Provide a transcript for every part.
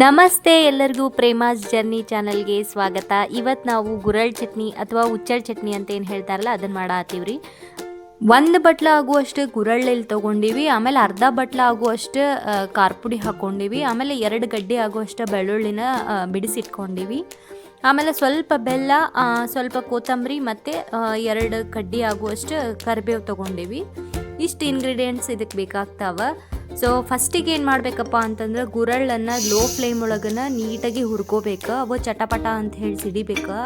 ನಮಸ್ತೆ ಎಲ್ಲರಿಗೂ ಪ್ರೇಮಾಸ್ ಜರ್ನಿ ಚಾನಲ್ಗೆ ಸ್ವಾಗತ. ಇವತ್ತು ನಾವು ಗುರಳ್ ಚಟ್ನಿ ಅಥವಾ ಉಚ್ಚಳ್ ಚಟ್ನಿ ಅಂತ ಏನು ಹೇಳ್ತಾರಲ್ಲ ಅದನ್ನು ಮಾಡತ್ತೀವ್ರಿ ಒಂದು ಬಟ್ಲ ಆಗುವಷ್ಟು ಗುರಳ್ಳೆಲ್ಲಿ ತೊಗೊಂಡಿವಿ, ಆಮೇಲೆ ಅರ್ಧ ಬಟ್ಲ ಆಗುವಷ್ಟು ಕಾರ್ಪುಡಿ ಪುಡಿ ಹಾಕ್ಕೊಂಡಿವಿ ಆಮೇಲೆ ಎರಡು ಗಡ್ಡೆ ಆಗುವಷ್ಟು ಬೆಳ್ಳುಳ್ಳಿನ ಬಿಡಿಸಿಟ್ಕೊಂಡಿವಿ. ಆಮೇಲೆ ಸ್ವಲ್ಪ ಬೆಲ್ಲ ಸ್ವಲ್ಪ ಕೊತ್ತಂಬರಿ ಮತ್ತು ಎರಡು ಕಡ್ಡಿ ಆಗುವಷ್ಟು ಕರಿಬೇವು ತೊಗೊಂಡಿವಿ. ಇಷ್ಟು ಇಂಗ್ರೀಡಿಯೆಂಟ್ಸ್ ಇದಕ್ಕೆ ಬೇಕಾಗ್ತಾವ. ಸೊ ಫಸ್ಟಿಗೆ ಏನು ಮಾಡಬೇಕಪ್ಪ ಅಂತಂದ್ರೆ ಗುರಳ್ಳನ್ನು ಲೋ ಫ್ಲೇಮ್ ಒಳಗನ ನೀಟಾಗಿ ಹುರ್ಕೋಬೇಕು, ಅವು ಚಟಪಟ ಅಂತ ಹೇಳಿ ಸಿಡಿಬೇಕು.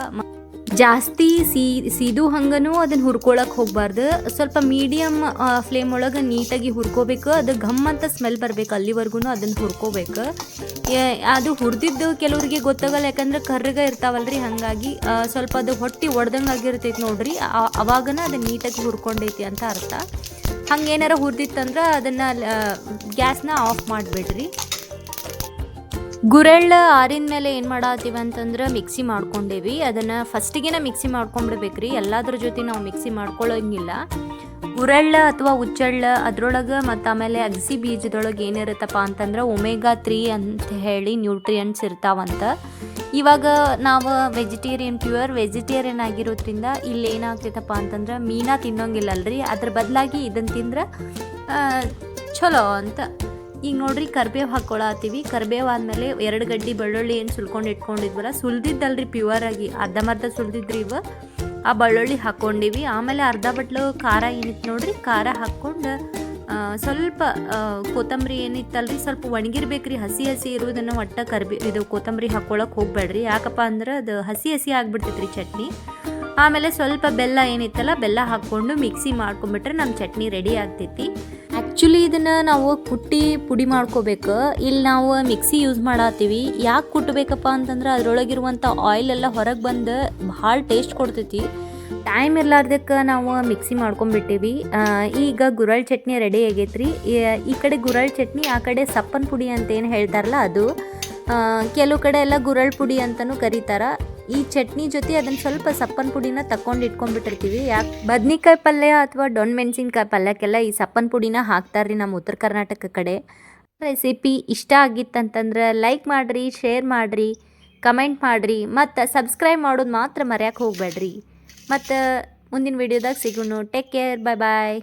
ಜಾಸ್ತಿ ಸೀ, ಸೀದು ಹಂಗನೂ ಅದನ್ನ ಹುರ್ಕೊಳಕ್ಕೆ ಹೋಗ್ಬಾರ್ದು. ಸ್ವಲ್ಪ ಮೀಡಿಯಮ್ ಫ್ಲೇಮ್ ಒಳಗೆ ನೀಟಾಗಿ ಹುರ್ಕೋಬೇಕು, ಅದು ಘಮ್ ಅಂತ ಸ್ಮೆಲ್ ಬರಬೇಕು ಅಲ್ಲಿವರೆಗೂ ಅದನ್ನು ಹುರ್ಕೋಬೇಕು. ಅದು ಹುರಿದಿದ್ದು ಕೆಲವರಿಗೆ ಗೊತ್ತಾಗಲ್ಲ, ಯಾಕಂದ್ರೆ ಕರ್ರಗ ಇರ್ತಾವಲ್ರಿ, ಹಾಗಾಗಿ ಸ್ವಲ್ಪ ಅದು ಹೊಟ್ಟಿ ಒಡ್ದಂಗೆ ಆಗಿರ್ತೈತಿ ನೋಡ್ರಿ ಅವಾಗನ ಅದು ನೀಟಾಗಿ ಹುರ್ಕೊಂಡೈತಿ ಅಂತ ಅರ್ಥ. ಹಂಗೇನಾರ ಹುರಿದಿತ್ತಂದ್ರೆ ಅದನ್ನು ಗ್ಯಾಸ್ನ ಆಫ್ ಮಾಡಿಬಿಡ್ರಿ. ಗುರೆಳ್ಳ ಆರಿದ ಮೇಲೆ ಏನು ಮಾಡತ್ತೀವಿ ಅಂತಂದ್ರೆ ಮಿಕ್ಸಿ ಮಾಡ್ಕೊಂಡೇವಿ. ಅದನ್ನು ಫಸ್ಟಿಗೆ ಮಿಕ್ಸಿ ಮಾಡ್ಕೊಂಡ್ಬಿಡ್ಬೇಕ್ರಿ. ಎಲ್ಲದ್ರ ಜೊತೆ ನಾವು ಮಿಕ್ಸಿ ಮಾಡ್ಕೊಳ್ಳೋಂಗಿಲ್ಲ ಗುರೆಳ್ಳ ಅಥವಾ ಉಚ್ಚಳ್ಳ, ಅದ್ರೊಳಗೆ ಮತ್ತು ಆಮೇಲೆ ಅಗಸಿ ಬೀಜದೊಳಗೆ ಏನಿರುತ್ತಪ್ಪ ಅಂತಂದ್ರೆ ಒಮೆಗಾ ತ್ರೀ ಅಂತ ಹೇಳಿ ನ್ಯೂಟ್ರಿಯೆಂಟ್ಸ್ ಇರ್ತಾವಂತ. ಇವಾಗ ನಾವು ವೆಜಿಟೇರಿಯನ್, ಪ್ಯೂರ್ ವೆಜಿಟೇರಿಯನ್ ಆಗಿರೋದ್ರಿಂದ ಇಲ್ಲಿ ಏನಾಗ್ತೈತಪ್ಪ ಅಂತಂದ್ರೆ ಮೀನಾ ತಿನ್ನೋಂಗಿಲ್ಲಲ್ರಿ, ಅದ್ರ ಬದಲಾಗಿ ಇದನ್ನು ತಿಂದ್ರೆ ಚಲೋ ಅಂತ. ಈಗ ನೋಡ್ರಿ ಕರ್ಬೇವು ಹಾಕ್ಕೊಳತ್ತೀವಿ ಕರ್ಬೇವು ಆದಮೇಲೆ ಎರಡು ಗಡ್ಡಿ ಬೆಳ್ಳುಳ್ಳಿ ಏನು ಸುಲ್ಕೊಂಡು ಇಟ್ಕೊಂಡಿದ್ವಲ್ಲ, ಸುಲ್ದಿದ್ದಲ್ರಿ ಪ್ಯೂರ್ ಆಗಿ ಅರ್ಧಂಬರ್ಧ ಸುಲ್ದಿದ್ರಿ ಇವ. ಆ ಬೆಳ್ಳುಳ್ಳಿ ಹಾಕ್ಕೊಂಡಿವಿ ಆಮೇಲೆ ಅರ್ಧ ಬಟ್ಲು ಖಾರ ಏನಿತ್ತು ನೋಡ್ರಿ, ಖಾರ ಹಾಕ್ಕೊಂಡು ಸ್ವಲ್ಪ ಕೊತ್ತಂಬರಿ ಏನಿತ್ತಲ್ರಿ, ಸ್ವಲ್ಪ ಒಣಗಿರ್ಬೇಕ್ರಿ, ಹಸಿ ಹಸಿ ಇರುವುದನ್ನು ಒಟ್ಟ ಕರ್ಬಿ, ಇದು ಕೊತ್ತಂಬರಿ ಹಾಕ್ಕೊಳಕ್ಕೆ ಹೋಗ್ಬೇಡ್ರಿ. ಯಾಕಪ್ಪ ಅಂದ್ರೆ ಅದು ಹಸಿ ಹಸಿ ಆಗ್ಬಿಡ್ತೈತ್ರಿ ಚಟ್ನಿ. ಆಮೇಲೆ ಸ್ವಲ್ಪ ಬೆಲ್ಲ ಏನಿತ್ತಲ್ಲ ಬೆಲ್ಲ ಹಾಕ್ಕೊಂಡು ಮಿಕ್ಸಿ ಮಾಡ್ಕೊಂಬಿಟ್ರೆ ನಮ್ಮ ಚಟ್ನಿ ರೆಡಿ ಆಗ್ತೈತಿ. ಆ್ಯಕ್ಚುಲಿ ಇದನ್ನು ನಾವು ಕುಟ್ಟಿ ಪುಡಿ ಮಾಡ್ಕೋಬೇಕು. ಇಲ್ಲಿ ನಾವು ಮಿಕ್ಸಿ ಯೂಸ್ ಮಾಡತ್ತೀವಿ. ಯಾಕೆ ಕುಟ್ಟಬೇಕಪ್ಪ ಅಂತಂದ್ರೆ ಅದರೊಳಗಿರುವಂಥ ಆಯಿಲ್ ಎಲ್ಲ ಹೊರಗೆ ಬಂದು ಭಾಳ ಟೇಸ್ಟ್ ಕೊಡ್ತೈತಿ. ಟೈಮ್ ಇರಲಾರ್ದಕ್ಕೆ ನಾವು ಮಿಕ್ಸಿ ಮಾಡ್ಕೊಂಬಿಟ್ಟಿವಿ. ಈಗ ಗುರಳ್ ಚಟ್ನಿ ರೆಡಿ ಆಗೈತ್ರಿ. ಈ ಕಡೆ ಗುರಳ್ ಚಟ್ನಿ ಆ ಕಡೆ ಸಪ್ಪನ್ ಪುಡಿ ಅಂತ ಏನು ಹೇಳ್ತಾರಲ್ಲ ಅದು. ಕೆಲವು ಕಡೆ ಎಲ್ಲ ಗುರಳ್ ಪುಡಿ ಅಂತಲೂ ಕರೀತಾರ. ಈ ಚಟ್ನಿ ಜೊತೆ ಅದನ್ನು ಸ್ವಲ್ಪ ಸಪ್ಪನ್ ಪುಡಿನ ತಕೊಂಡು ಇಟ್ಕೊಂಡ್ಬಿಟ್ಟಿರ್ತೀವಿ. ಯಾಕೆ ಬದ್ನಿಕಾಯಿ ಪಲ್ಯ ಅಥವಾ ಡೊಣ್ ಮೆಣಸಿನ್ಕಾಯಿ ಪಲ್ಯಕ್ಕೆಲ್ಲ ಈ ಸಪ್ಪನ್ ಪುಡಿನ ಹಾಕ್ತಾರ್ರಿ ನಮ್ಮ ಉತ್ತರ ಕರ್ನಾಟಕ ಕಡೆ. ರೆಸಿಪಿ ಇಷ್ಟ ಆಗಿತ್ತಂತಂದ್ರೆ ಲೈಕ್ ಮಾಡಿರಿ, ಶೇರ್ ಮಾಡಿರಿ, ಕಮೆಂಟ್ ಮಾಡಿರಿ, ಮತ್ತು ಸಬ್ಸ್ಕ್ರೈಬ್ ಮಾಡೋದು ಮಾತ್ರ ಮರ್ಯಾಕೆ ಹೋಗಬೇಡ್ರಿ. ಮತ್ತು ಮುಂದಿನ ವಿಡಿಯೋದಾಗ ಸಿಗೋಣ. Take care, bye bye.